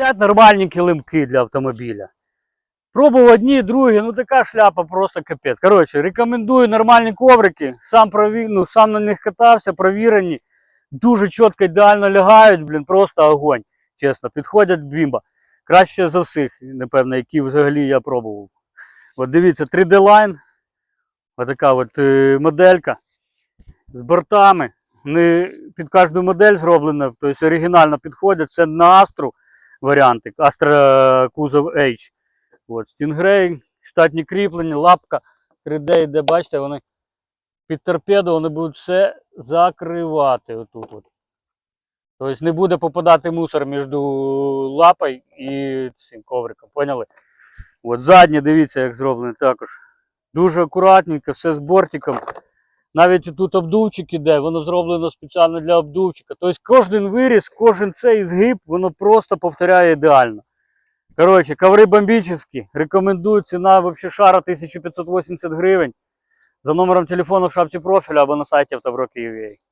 Взять нормальні килимки для автомобіля. Пробував одні, другі, ну така шляпа просто капець. Коротше, рекомендую нормальні коврики. Сам прові... ну, сам на них катався, провірені. Дуже чітко, ідеально лягають, блін, просто огонь. Чесно, підходять бімба. Краще за всіх, напевно, які взагалі я пробував. От дивіться, 3D Line. Отака от е, моделька з бортами. Вони під кожну модель зроблена, тобто оригінально підходять. Це на Astra варіанти. Astra кузов H. От, Stingray, штатні кріплення, лапка 3D йде, бачите, вони під торпеду вони будуть все закривати отут. От. Тобто не буде попадати мусор між лапою і цим ковриком. Поняли? От заднє, дивіться, як зроблено також. Дуже акуратненько, все з бортиком. Навіть тут обдувчик іде, воно зроблено спеціально для обдувчика. Тобто кожен виріз, кожен цей згиб, воно просто повторяє ідеально. Коротше, коври бомбічні. Рекомендую. Ціна вообще шара 1580 гривень. За номером телефону в шапці профіля або на сайті автоброки.ua.